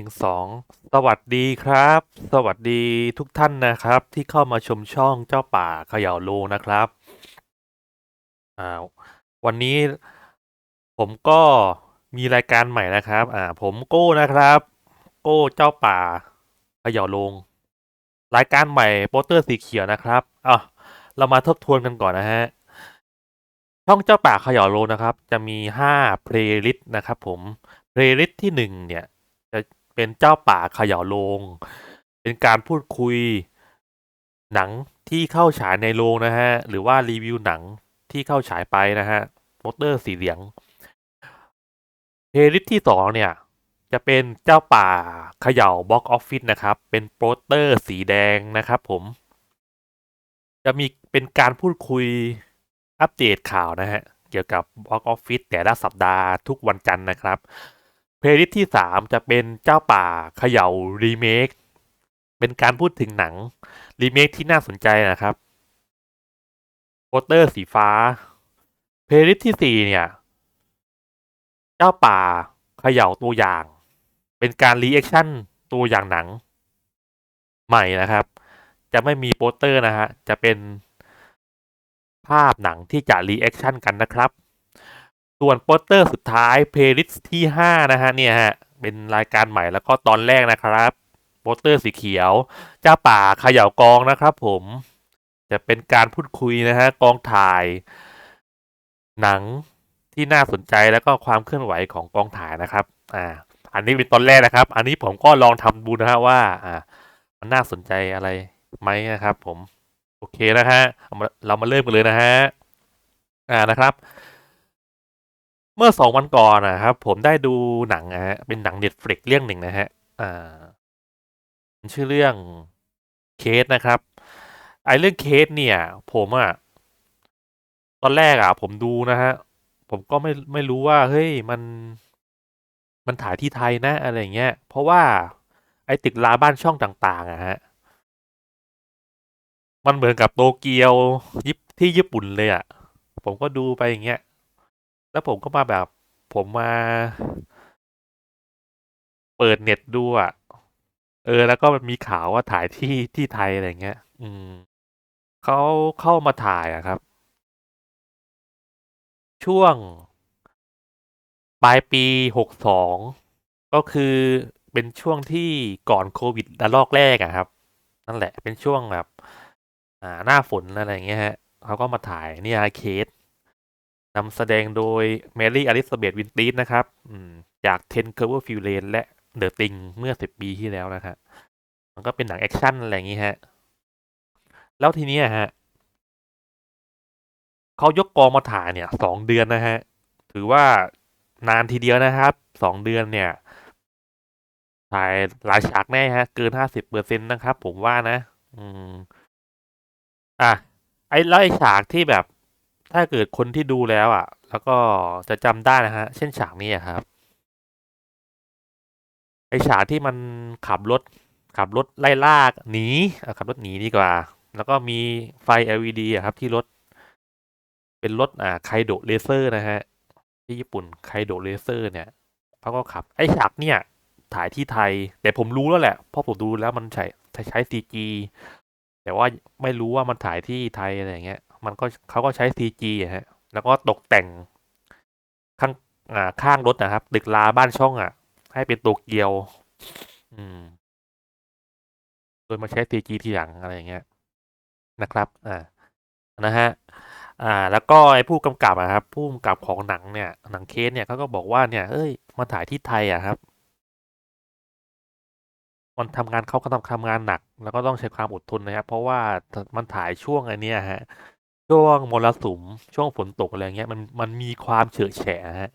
นึ่งสองสวัสดีครับ สวัสดีทุกท่านนะครับ ที่เข้ามาชมช่องเจ้าป่าเขย่าโลนะครับอ่าวันนี้ผมก็มีรายการใหม่นะครับ อ่า ผมโก้นะครับ โก้เจ้าป่าเขย่าลง รายการใหม่โปสเตอร์สีเขียวนะครับอะเรามาทบทวนกันก่อนนะฮะ ช่องเจ้าป่าเขย่าโลนะครับ จะมีห้าเพลย์ลิสต์นะครับ ผม เพลย์ลิสต์ที่หนึ่งเนี่ย เป็นเจ้าป่าเขย่าโลงเป็นการพูดคุยหนังที่เข้าฉายในโรงนะฮะ หรือว่ารีวิวหนังที่เข้าฉายไปนะฮะโปสเตอร์สีเหลืองเพลิสที่สองเนี่ย จะเป็นเจ้าป่าเขย่าบ็อกออฟฟิศนะครับ เป็นโปสเตอร์สีแดงนะครับผม จะมีเป็นการพูดคุยอัปเดตข่าวนะฮะ เกี่ยวกับ Box Office แต่ละสัปดาห์ทุกวันจันทร์นะครับ เพลย์ลิสต์ที่ 3 จะเป็นเจ้าป่าเขย่ารีเมค เป็นการพูดถึงหนัง รีเมคที่น่าสนใจนะครับ โปสเตอร์สีฟ้า เพลย์ลิสต์ที่ 4 เนี่ย เจ้าป่าเขย่าตัวอย่าง เป็นการรีแอคชั่นตัวอย่างหนัง ใหม่นะครับ จะไม่มีโปสเตอร์นะฮะ จะเป็นภาพหนังที่จะรีแอคชั่นกันนะครับ ส่วนโปสเตอร์สุดท้ายเพลย์ลิสต์ที่ 5 นะฮะเนี่ยฮะเป็นรายการใหม่แล้วก็ตอนแรกนะครับโปสเตอร์สีเขียว เจ้าป่าขย่ากองนะครับผม จะเป็นการพูดคุยนะฮะกองถ่าย หนังที่น่าสนใจแล้วก็ความเคลื่อนไหวของกองถ่ายนะครับ อ่า อันนี้เป็นตอนแรกนะครับ อันนี้ผมก็ลองทำดูนะฮะว่า อ่า มันน่าสนใจอะไรไหมนะครับ ผม โอเคนะฮะเรามาเริ่มกันเลยนะฮะ อ่านะครับ เมื่อสองวันก่อนนะครับ ผมได้ดูหนังนะฮะเป็นหนังเน็ตฟลิกเรื่องหนึ่งนะฮะอ่าชื่อเรื่องเคสนะครับไอ้เรื่องเคสเนี่ย ผมอะตอนแรกอะผมดูนะฮะ ผมก็ไม่ไม่รู้ว่า เฮ้ยมันมันถ่ายที่ไทยนะ อะไรเงี้ย เพราะว่าไอ้ตึกราบ้านช่องต่างๆอะฮะ มันเหมือนกับโตเกียวยิปที่ญี่ปุ่นเลยอะผมก็ดูไปอย่างเงี้ย แล้วผมก็มาแบบ ผมมา เปิดเน็ตดูอะ่ะ เออ แล้วก็มันมีข่าวว่าถ่ายที่ที่ไทยอะไรเงี้ย อืมเขาเข้ามาถ่ายอะครับ ช่วงปลายปีหกสองก็คือเป็นช่วงที่ก่อนโควิดระลอกแรกอะครับ นั่นแหละเป็นช่วงแบบ อ่าหน้าฝนอะไรอย่างเงี้ยฮะเขาก็มาถ่ายเนี่ยเคส นำแสดงโดยแมรี่อลิซาเบธวินตีสนะครับจากเทนเคอร์เวอร์ฟิลเลนและเดอะติงเมื่อสิบปีที่แล้วนะครับมันก็เป็นหนังแอคชั่นอะไรอย่างงี้ฮะ แล้วทีนี้ฮะเขายกกองมาถ่ายเนี่ยสองเดือนนะฮะ ถือว่านานทีเดียวนะครับสองเดือนเนี่ยถ่ายหลายฉากแน่ฮะ เกินห้าสิบเปอร์เซ็นต์นะครับ ผมว่านะ อืม อะไอ้แล้วไอ้ฉากที่แบบ ถ้าเกิดคนที่ดูแล้วอะ แล้วก็จะจำได้นะฮะ เช่นฉากนี้อะครับ ไอฉากที่มันขับรถ ขับรถไล่ล่าหนีอะขับรถหนีดีกว่า แล้วก็มีไฟ LED อะครับ ที่รถ เป็นรถอ่าไคโดเลเซอร์นะฮะ ที่ญี่ปุ่นไคโดเลเซอร์เนี่ยเขาก็ขับ ไอฉากเนี่ย ถ่ายที่ไทย แต่ผมรู้แล้วแหละเพราะผมดูแล้วมันใช้ใช้ซีจีแต่ว่าไม่รู้ว่ามันถ่ายที่ไทยอะไรอย่างเงี้ย มันก็เขาก็ใช้ซีจีฮะแล้วก็ตกแต่งข้างอ่าข้างรถนะครับตึกลาบ้านช่องอะ ให้เป็นโตเกียว อืม โดยมาใช้ซีจีทีหลังอะไรอย่างเงี้ยนะครับ อ่านะฮะอ่า แล้วก็ไอ้ผู้กำกับอะครับ ผู้กำกับของหนังเนี่ย หนังเคสเนี่ยเขาก็บอกว่าเนี่ยเอ้ยมาถ่ายที่ไทยอะครับมันทำงานเขาก็ทำทำงานหนัก แล้วก็ต้องใช้ความอดทนนะครับ เพราะว่ามันถ่ายช่วงไอ้เนี้ยฮะ ช่วงมรสุมช่วงฝนตกอะไรเงี้ยมันมันมีความเฉอะแฉะฮะ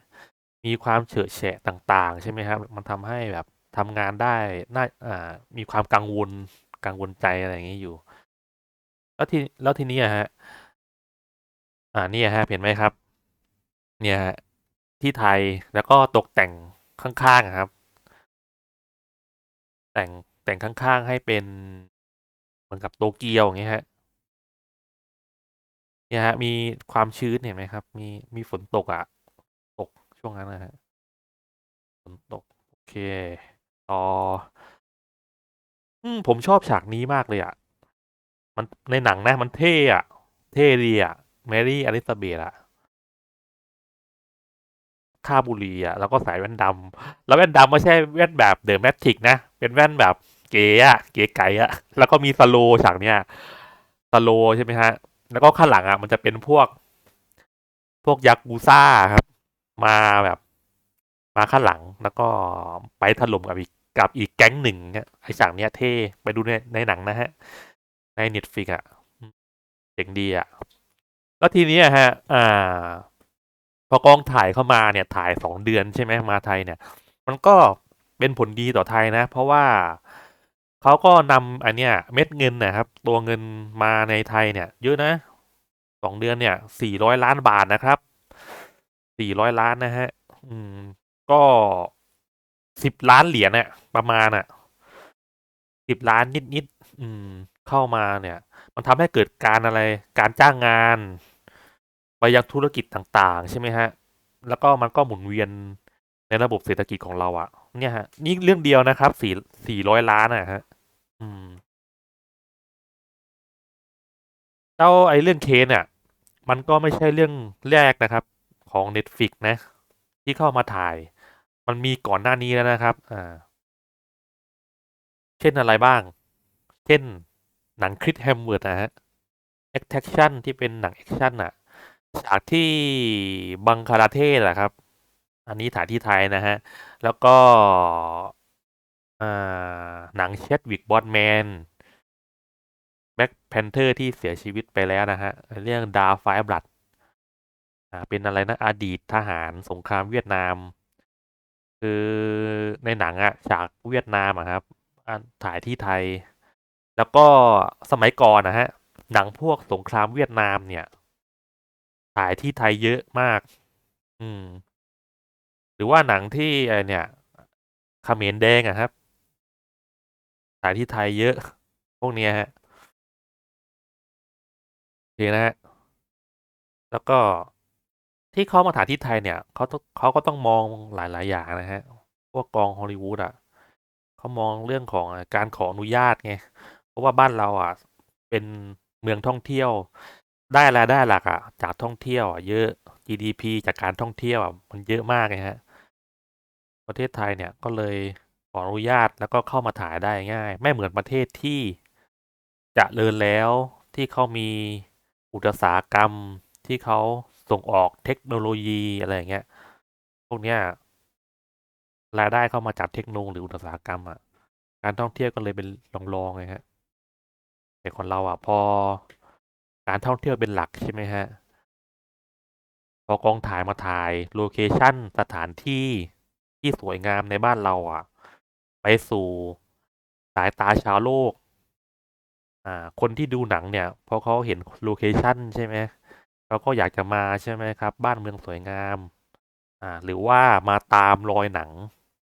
มีความเฉอะแฉะต่าง ๆ ใช่ไหมครับมันทำให้แบบทำงานได้น่าอ่ามีความกังวลกังวลใจอะไรอย่างนี้อยู่ แล้วทีแล้วทีนี้ฮะ อ่านี่ฮะเห็นไหมครับ เนี่ยฮะที่ไทยแล้วก็ตกแต่งข้างๆครับ แต่งแต่งข้างๆให้เป็นเหมือนกับโตเกียวอย่างเงี้ยฮะ เนี่ยฮะ มีความชื้นเห็นไหมครับ มีมีฝนตกอะตกช่วงนั้นนะฮะฝนตก โอเค ต่อ อืม ผมชอบฉากนี้มากเลยอะมันในหนังนะ มันเท่อะเท่ดีอะแมรี่อลิซาเบธอะคาบุหรีอะแล้วก็ใส่แว่นดำแล้วแว่นดำไม่ใช่แว่นแบบเดอะแมทริกนะ เป็นแว่นแบบเก๋อะเก๋ไก๋อะแล้วก็มีสโลฉากเนี้ยสโลใช่ไหมฮะ แล้วก็ข้างหลังอะมันจะเป็นพวก พวกยักษ์กูซ่าครับ มาแบบ มาข้างหลังแล้วก็ไปถล่มกับอีกกับอีกแก๊งหนึ่งเนี่ยไอฉากเนี้ยเท่ไปดูในในหนังนะฮะ ในเน็ตฟิกอะเจ๋งดีอะแล้วทีนี้ฮะ อ่า พอกองถ่ายเข้ามาเนี่ย ถ่ายสองเดือนใช่ไหมมาไทยเนี่ย มันก็เป็นผลดีต่อไทยนะ เพราะว่า เขาก็นำอันเนี้ยเม็ดเงินนะครับ ตัวเงินมาในไทยเนี่ย เยอะนะสองเดือนเนี่ยสี่ร้อยล้านบาทนะครับสี่ร้อยล้านนะฮะ อืม ก็สิบล้านเหรียญเนี่ยประมาณอะสิบล้านนิดๆอืม เข้ามาเนี่ย มันทำให้เกิดการอะไร การจ้างงานไปยังธุรกิจต่างๆ ใช่ไหมฮะ แล้วก็มันก็หมุนเวียนในระบบเศรษฐกิจของเราอะ่ะ เนี่ยฮะ นี่เรื่องเดียวนะครับสี่สี่ร้อยล้านอะฮะ อืม แล้วไอ้เรื่องเคนอะมันก็ไม่ใช่เรื่องแรกนะครับ ของ Netflix นะ ที่เข้ามาถ่าย มันมีก่อนหน้านี้แล้วนะครับอ่าเช่นอะไรบ้าง เช่น หนังคริสแฮมเวิร์ดนะฮะ Extraction ที่เป็นหนังแอคชั่นอะฉากที่บังคลาเทศอะครับ อันนี้ถ่ายที่ไทยนะฮะแล้วก็ อ่า หนังเชดวิกบอดแมนแบ็คแพนเทอร์ที่เสียชีวิตไปแล้วนะฮะ เรื่องดาไฟบลัดอ่าเป็นอะไรนะ อดีตทหารสงครามเวียดนาม คือในหนังอะฉากเวียดนามอะครับถ่ายที่ไทย แล้วก็สมัยก่อนนะฮะ หนังพวกสงครามเวียดนามเนี่ยถ่ายที่ไทยเยอะมาก อืม หรือว่าหนังที่เนี่ยเขมรแดงอะครับายที่ไทยเยอะ พวกเนี้ยฮะโอเคนะฮะแล้วก็ที่เขามาถ่ายที่ไทยเนี่ยเขาต้องเขาก็ต้องมองหลาย ๆ อย่างนะฮะ พวกกองฮอลลีวูดอะเขามองเรื่องของการขออนุญาตไง เพราะว่าบ้านเราอะ เป็นเมืองท่องเที่ยว ได้รายได้หลักอะ จากท่องเที่ยวอะเยอะ GDP จากการท่องเที่ยวอะมันเยอะมากไงฮะ ประเทศไทยเนี่ยก็เลย ออนุญาตแล้วก็เข้ามาถ่ายได้ง่าย ไม่เหมือนประเทศที่จะเริญแล้วที่เขามีอุตสาหกรรมที่เขาส่งออกเทคโนโลยีอะไรอย่างเงี้ย พวกเนี้ยรายได้เข้ามาจากเทคโนโลยีหรืออุตสาหกรรมอะ การท่องเที่ยวก็เลยเป็นรองๆไงฮะแต่คนเราอะพอการท่องเที่ยวเป็นหลักใช่ไหมฮะ พอกองถ่ายมาถ่ายโลเคชั่นสถานที่ที่สวยงามในบ้านเราอะ ไปสู่สายตาชาวโลก อ่า คนที่ดูหนังเนี่ยพอเขาเห็นโลเคชั่นใช่ไหมเขาก็อยากจะมาใช่ไหมครับ บ้านเมืองสวยงาม อ่า หรือว่ามาตามรอยหนัง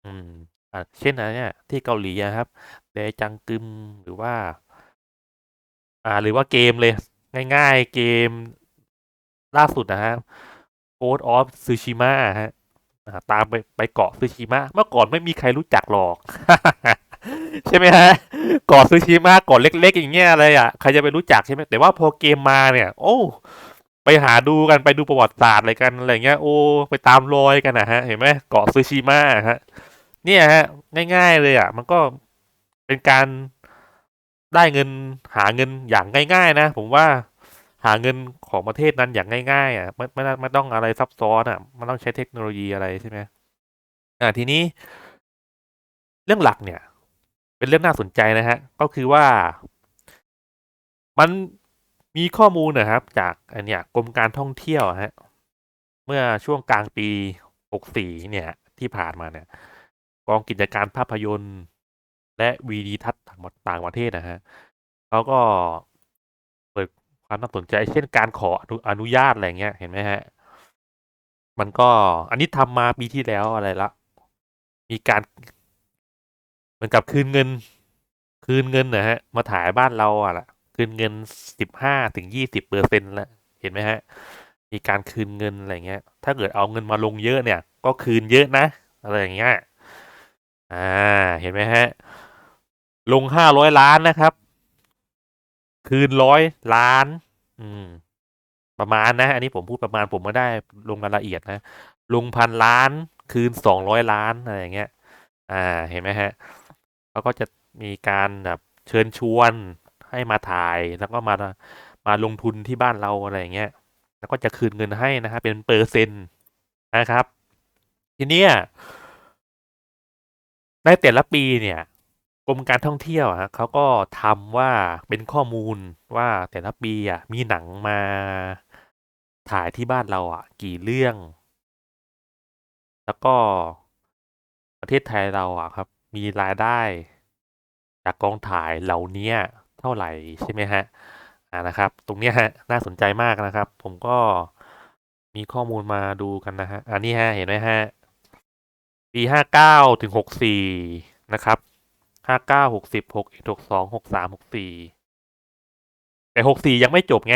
อืม อ่าเช่นอะไรเนี่ย ที่เกาหลีอะครับเดจังกึมหรือว่า อ่า หรือว่าเกมเลย ง่าย ๆ เกมล่าสุดนะฮะ Ghost of Tsushima ฮะ ตามไปไปเกาะซูชิมะเมื่อก่อนไม่มีใครรู้จักหรอกใช่ไหมฮะเกาะซูชิมะเกาะเล็ก ๆ อย่างเงี้ยอะไรอะใครจะไปรู้จักใช่ไหมแต่ว่าพอเกมมาเนี่ย โอ้ไปหาดูกันไปดูประวัติศาสตร์อะไรกันอะไรเงี้ยโอ้ไปตามรอยกันนะฮะ เห็นไหมเกาะซูชิมะฮะ เนี่ยฮะ ง่าย ๆ เลยอะ มันก็เป็นการได้เงินหาเงินอย่างง่าย ๆ นะผมว่า หาเงินของประเทศนั้นอย่างง่าย ๆ อะไม่ไม่ไม่ต้องอะไรซับซ้อนอะมันต้องใช้เทคโนโลยีอะไรใช่ไหมอ่าทีนี้ เรื่องหลักเนี่ย เป็นเรื่องน่าสนใจนะฮะ ก็คือว่า มันมีข้อมูลนะครับ จากอันเนี้ยกรมการท่องเที่ยวฮะ เมื่อช่วงกลางปี 64 เนี่ย ที่ผ่านมาเนี่ย กองกิจการภาพยนตร์ และวีดีทัศน์ต่างประเทศนะฮะเขาก็ ความน่าสนใจ เช่นการขออนุอนุญาตอะไรเงี้ยเห็นไหมฮะ มันก็อันนี้ทำมาปีที่แล้วอะไรละ มีการเหมือนกับคืนเงิน คืนเงินนะฮะ มาถ่ายบ้านเราอะละคืนเงินสิบห้าถึงยี่สิบเปอร์เซ็นต์ละเห็นไหมฮะ มีการคืนเงินอะไรเงี้ย ถ้าเกิดเอาเงินมาลงเยอะเนี่ย ก็คืนเยอะนะอะไรอย่างเงี้ยอ่า เห็นไหมฮะ ลงห้าร้อยล้านนะครับ คืนร้อยล้าน อืม ประมาณนะ อันนี้ผมพูดประมาณผมไม่ได้ลงรายละเอียดนะ ลงพันล้าน คืนสองร้อยล้านอะไรอย่างเงี้ย อ่า เห็นไหมฮะเขาก็จะมีการแบบเชิญชวนให้มาถ่ายแล้วก็มามาลงทุนที่บ้านเราอะไรอย่างเงี้ย แล้วก็จะคืนเงินให้นะครับเป็นเปอร์เซ็นต์นะครับ ทีเนี้ยในแต่ละปีเนี่ย รมการท่องเที่ยวอะฮะเขาก็ทำว่าเป็นข้อมูลว่าแต่ละปีอะมีหนังมาถ่ายที่บ้านเราอะ กี่เรื่อง แล้วก็ประเทศไทยเราอะครับ มีรายได้ จากกองถ่ายเหล่านี้เท่าไหร่ใช่ไหมฮะอ่านะครับ ตรงเนี้ยฮะน่าสนใจมากนะครับ ผมก็มีข้อมูลมาดูกันนะฮะอันนี้ฮะเห็นไหมฮะปีห้าเก้าถึงหกสี่นะครับ ห้าเก้าหกสิบหกเอ็ดหกสองหกสามหกสี่แต่หกสี่ยังไม่จบไง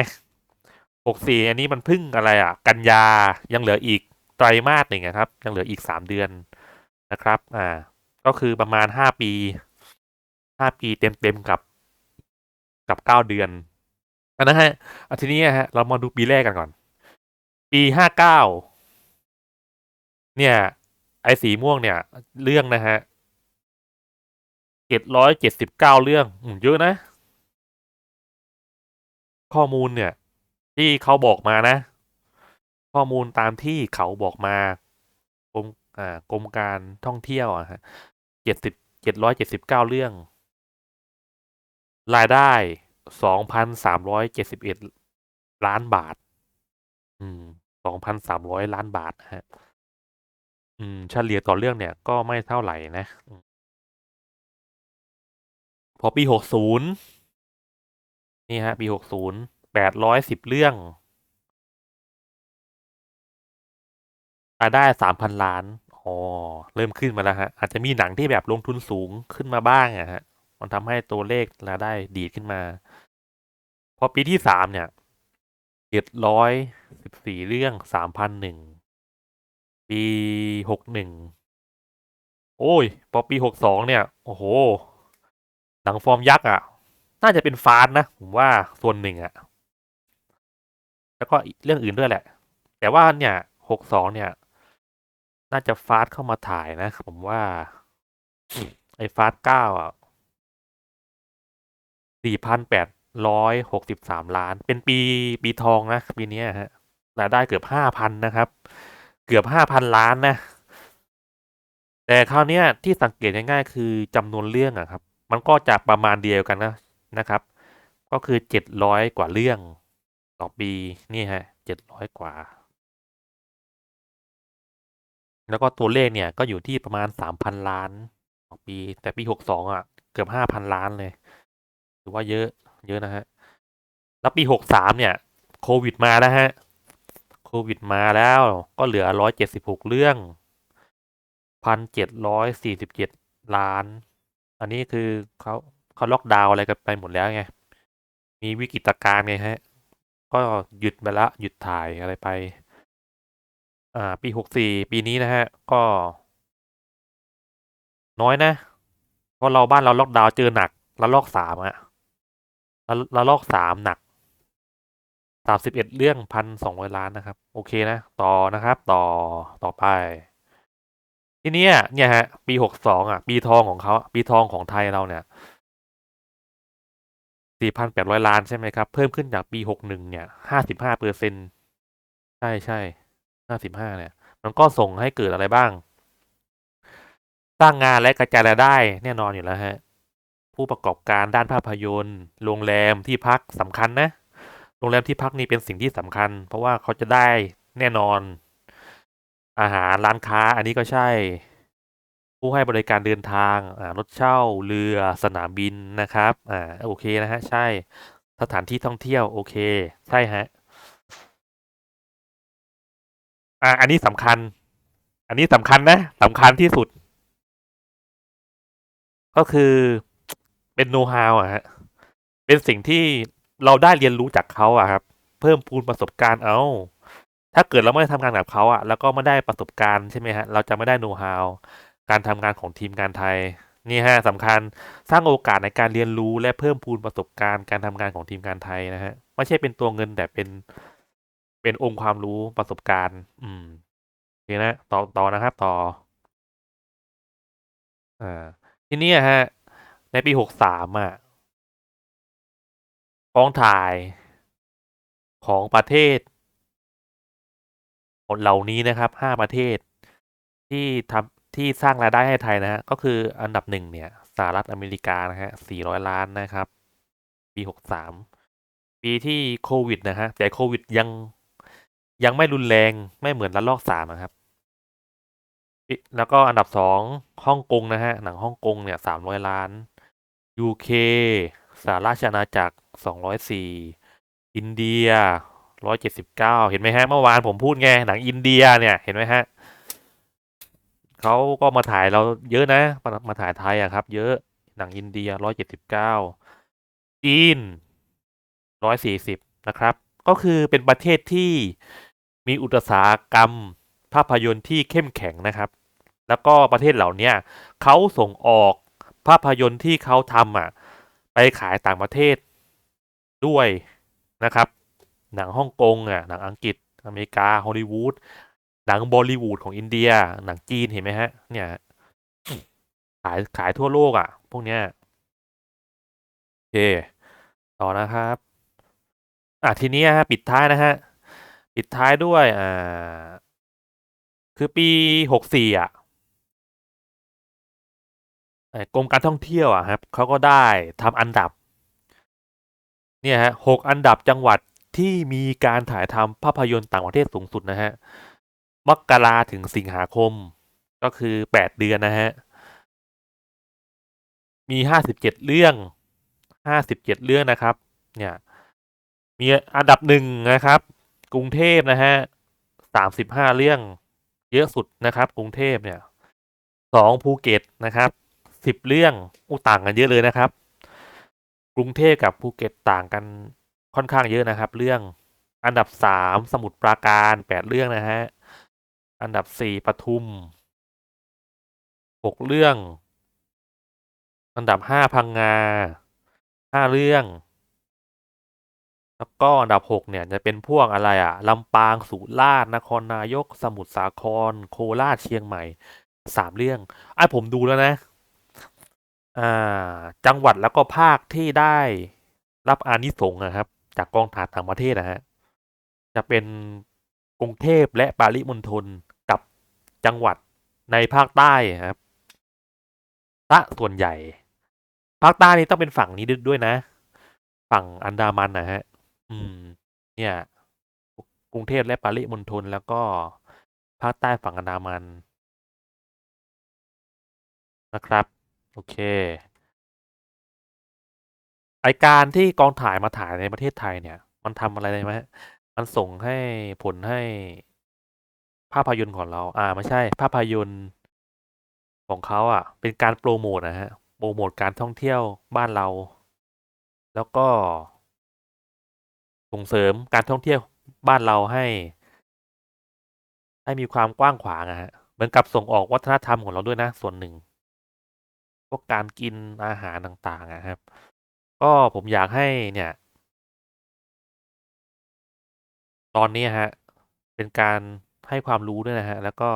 หกสี่อันนี้มันพึ่งอะไรอะ กันยายังเหลืออีกไตรมาสหนึ่งครับ ยังเหลืออีกสามเดือนนะครับ อ่า ก็คือประมาณห้าปีห้าปีเต็มเต็มๆกับ กับเก้าเดือนอันนั้นฮะอาทีนี้ฮะ เรามาดูปีแรกกันก่อน ปีห้าเก้าเนี่ย ไอ้สีม่วงเนี่ย เรื่องนะฮะ เจ็ดร้อยเจ็ดสิบเก้าเรื่องอืมเยอะนะ ข้อมูลเนี่ย ที่เขาบอกมานะ ข้อมูลตามที่เขาบอกมากรมอ่ากรมการท่องเที่ยวอะฮะเจ็ดสิบเจ็ดร้อยเจ็ดสิบเก้าเรื่อง รายได้สองพันสามร้อยเจ็ดสิบเอ็ดล้านบาท อืมสองพันสามร้อยล้านบาทนะฮะ อืมเฉลี่ยต่อเรื่องเนี่ยก็ไม่เท่าไหร่นะ พอปีหกศูนย์นี่ฮะ ปีหกศูนย์แปดร้อยสิบเรื่องรายได้สามพันล้าน อ๋อ เริ่มขึ้นมาแล้วฮะ อาจจะมีหนังที่แบบลงทุนสูงขึ้นมาบ้างอะฮะ มันทำให้ตัวเลขรายได้ดีดขึ้นมา พอปีที่สามเนี่ยเจ็ดร้อยสิบสี่เรื่องสามพันหนึ่ง ปีหกหนึ่ง โอ้ย พอปีหกสองเนี่ย โอ้โห หนังฟอร์มยักษ์อะ น่าจะเป็นฟาสนะ ผมว่าส่วนหนึ่งอะ แล้วก็เรื่องอื่นด้วยแหละ แต่ว่าเนี่ยหกสองเนี่ย น่าจะฟาสเข้ามาถ่ายนะ ผมว่า ไอ้ฟาสเก้าอะสี่พันแปดร้อยหกสิบสามล้าน เป็นปีปีทองนะ ปีนี้ฮะรายได้เกือบห้าพันนะครับ เกือบห้าพันล้านนะ แต่คราวเนี้ยที่สังเกตง่ายๆคือจำนวนเรื่องอะครับ มันก็จะประมาณเดียวกันนะนะครับ ก็คือเจ็ดร้อยกว่าเรื่องต่อปีนี่ฮะเจ็ดร้อยกว่า แล้วก็ตัวเลขเนี่ยก็อยู่ที่ประมาณสามพันล้านต่อปี แต่ปีหกสองอะเกือบห้าพันล้านเลยถือว่าเยอะเยอะนะฮะ แล้วปีหกสามเนี่ยโควิดมาแล้วฮะโควิดมาแล้วก็เหลือร้อยเจ็ดสิบหกเรื่องพันเจ็ดร้อยสี่สิบเจ็ดล้าน อันนี้คือเขาเขาล็อกดาวน์อะไรกันไปหมดแล้วไง มีวิกฤตการณ์ไงฮะ ก็หยุดไปละหยุดถ่ายอะไรไป อ่า ปีหกสี่ปีนี้นะฮะ ก็ น้อยนะ เพราะเราบ้านเราล็อกดาวน์เจอหนักแล้วลอกสามอะแล้วล้วลอกสามหนักสามสิบเอ็ดเรื่องพันสองร้อยล้านนะครับ โอเคนะ ต่อนะครับ ต่อต่อไป ทีนี้เนี่ยฮะ ปีหกสองอะ ปีทองของเขาปีทองของไทยเราเนี่ยสี่พันแปดร้อยล้านใช่ไหมครับ เพิ่มขึ้นจากปีหกหนึ่งเนี่ยห้าสิบห้าเปอร์เซ็นใช่ใช่ห้าสิบห้าเนี่ย มันก็ส่งให้เกิดอะไรบ้าง สร้างงานและกระจายรายได้แน่นอนอยู่แล้วฮะ ผู้ประกอบการด้านภาพยนตร์ โรงแรมที่พักสำคัญนะ โรงแรมที่พักนี่เป็นสิ่งที่สำคัญ เพราะว่าเขาจะได้แน่นอน อาหารร้านค้า อันนี้ก็ใช่ ผู้ให้บริการเดินทางอ่ารถเช่าเรือสนามบินนะครับอ่าโอเคนะฮะ ใช่ สถานที่ท่องเที่ยว โอเค ใช่ฮะอ่าอันนี้สำคัญ อันนี้สำคัญนะสำคัญที่สุด ก็คือเป็นโน้ตฮาวอะฮะเป็นสิ่งที่เราได้เรียนรู้จากเขาอะครับ เพิ่มพูนประสบการณ์เอา ถ้าเกิดเราไม่ได้ทำงานกับเขาอะแล้วก็ไม่ได้ประสบการณ์ใช่ไหมฮะ เราจะไม่ได้โน้ตฮาวการทำงานของทีมงานไทย นี่ฮะสำคัญสร้างโอกาสในการเรียนรู้และเพิ่มพูนประสบการณ์การทำงานของทีมงานไทยนะฮะไม่ใช่เป็นตัวเงินแต่เป็น เป็นองค์ความรู้ประสบการณ์ อืมโอเคนะต่อต่อนะครับ ต่อ อ่า ทีนี้ฮะ ในปีหกสามอะกองถ่ายของประเทศ เหล่านี้นะครับห้าประเทศ ที่ทำที่สร้างรายได้ให้ไทยนะฮะก็คืออันดับหนึ่งเนี่ยสหรัฐอเมริกานะฮะสี่ร้อยล้านนะครับ ปีหกสามปีที่โควิดนะฮะแต่โควิดยังยังไม่รุนแรงไม่เหมือนระลอกสามนะครับ แล้วก็อันดับสองฮ่องกงนะฮะหนังฮ่องกงเนี่ยสามร้อยล้าน UK สหราชอาณาจักรสองร้อยสี่อินเดีย ร้อยเจ็ดสิบเก้าเห็นไหมฮะ เมื่อวานผมพูดไง หนังอินเดียเนี่ย เห็นไหมฮะเขาก็มาถ่ายเราเยอะนะ มาถ่ายไทยอะครับ เยอะ หนังอินเดียร้อยเจ็ดสิบเก้าจีนร้อยสี่สิบนะครับ ก็คือเป็นประเทศที่มีอุตสาหกรรมภาพยนตร์ที่เข้มแข็งนะครับ แล้วก็ประเทศเหล่านี้เขาส่งออกภาพยนตร์ที่เขาทำอะ ไปขายต่างประเทศด้วยนะครับ หนังฮ่องกงอะหนังอังกฤษอเมริกาฮอลลีวูดหนังบอลลีวูดของอินเดีย หนังจีนเห็นไหมฮะ เนี่ยขายขายทั่วโลกอะ พวกเนี้ยโอเคต่อนะครับ อะทีนี้ฮะปิดท้ายนะฮะ ปิดท้ายด้วยอ่าคือปีหกสี่อะกรมการท่องเที่ยวอะครับเขาก็ได้ทำอันดับ เนี่ยฮะหกอันดับจังหวัด ที่มีการถ่ายทำภาพยนตร์ต่างประเทศสูงสุดนะฮะ มกราถึงสิงหาคม ก็คือแปดเดือนนะฮะ มีห้าสิบเจ็ดเรื่องห้าสิบเจ็ดเรื่องนะครับ เนี่ย มีอันดับหนึ่งนะครับ กรุงเทพนะฮะสามสิบห้าเรื่อง เยอะสุดนะครับ กรุงเทพเนี่ยสองภูเก็ตนะครับสิบเรื่องอู้ต่างกันเยอะเลยนะครับ กรุงเทพกับภูเก็ตต่างกัน ค่อนข้างเยอะนะครับ เรื่องอันดับสามสมุทรปราการแปดเรื่องนะฮะ อันดับสี่ปทุมหกเรื่อง อันดับห้าพังงาห้าเรื่อง แล้วก็อันดับหกเนี่ยจะเป็นพวกอะไรอะลำปางสุราษฎร์นครนายก สมุทรสาคร โคราชเชียงใหม่สามเรื่องไอ้ผมดูแล้วนะ อ่า จังหวัดแล้วก็ภาคที่ได้รับอานิสงส์นะครับ จากกองถ่ายต่างประเทศนะฮะจะเป็นกรุงเทพและปริมณฑลกับจังหวัดในภาคใต้ครับซะส่วนใหญ่ ภาคใต้นี่ต้องเป็นฝั่งนี้ด้วยนะ ฝั่งอันดามันนะฮะ อืม เนี่ย กรุงเทพและปริมณฑลแล้วก็ภาคใต้ฝั่งอันดามันนะครับ โอเค ไอการที่กองถ่ายมาถ่ายในประเทศไทยเนี่ย มันทำอะไรได้ไหมมันส่งให้ผลให้ภาพยนตร์ของเรา อ่า ไม่ใช่ ภาพยนตร์ของเขาอะ เป็นการโปรโมทนะฮะ โปรโมทการท่องเที่ยวบ้านเรา แล้วก็ ส่งเสริมการท่องเที่ยวบ้านเราให้ ให้มีความกว้างขวางอะฮะ เหมือนกับส่งออกวัฒนธรรมของเราด้วยนะ ส่วนหนึ่ง พวกการกินอาหารต่างๆอะครับ ก็ผมอยากให้เนี่ย ตอนนี้ฮะเป็นการให้ความรู้ด้วยนะฮะแล้วก็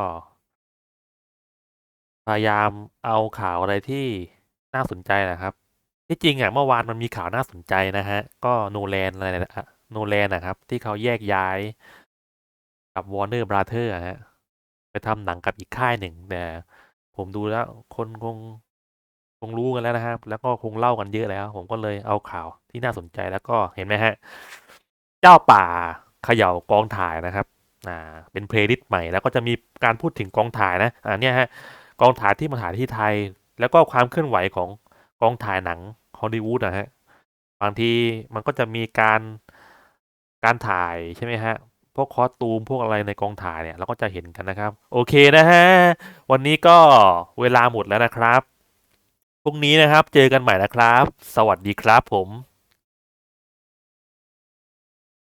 พยายามเอาข่าวอะไรที่น่าสนใจนะครับ ที่จริงอะเมื่อวานมันมีข่าวน่าสนใจนะฮะก็โนแลนอะไรนะโนแลนนะครับ ที่เขาแยกย้าย กับ Warner Brother อะฮะไปทำหนังกับอีกค่ายหนึ่ง แต่ผมดูแล้วคนคง คงรู้กันแล้วนะครับ แล้วก็คงเล่ากันเยอะแล้ว ผมก็เลยเอาข่าวที่น่าสนใจแล้วก็เห็นไหมฮะ เจ้าป่าเขย่ากองถ่ายนะครับ อ่า เป็นเพลย์ลิสต์ใหม่ แล้วก็จะมีการพูดถึงกองถ่ายนะ อ่าเนี่ยฮะ กองถ่ายที่มาถ่ายที่ไทย แล้วก็ความเคลื่อนไหวของกองถ่ายหนังฮอลลีวูดนะฮะ บางทีมันก็จะมีการ การถ่ายใช่ไหมฮะ พวกคอสตูม พวกอะไรในกองถ่ายเนี่ย เราก็จะเห็นกันนะครับ โอเคนะฮะ วันนี้ก็เวลาหมดแล้วนะครับ พรุ่งนี้นะครับ เจอกันใหม่นะครับ สวัสดีครับผม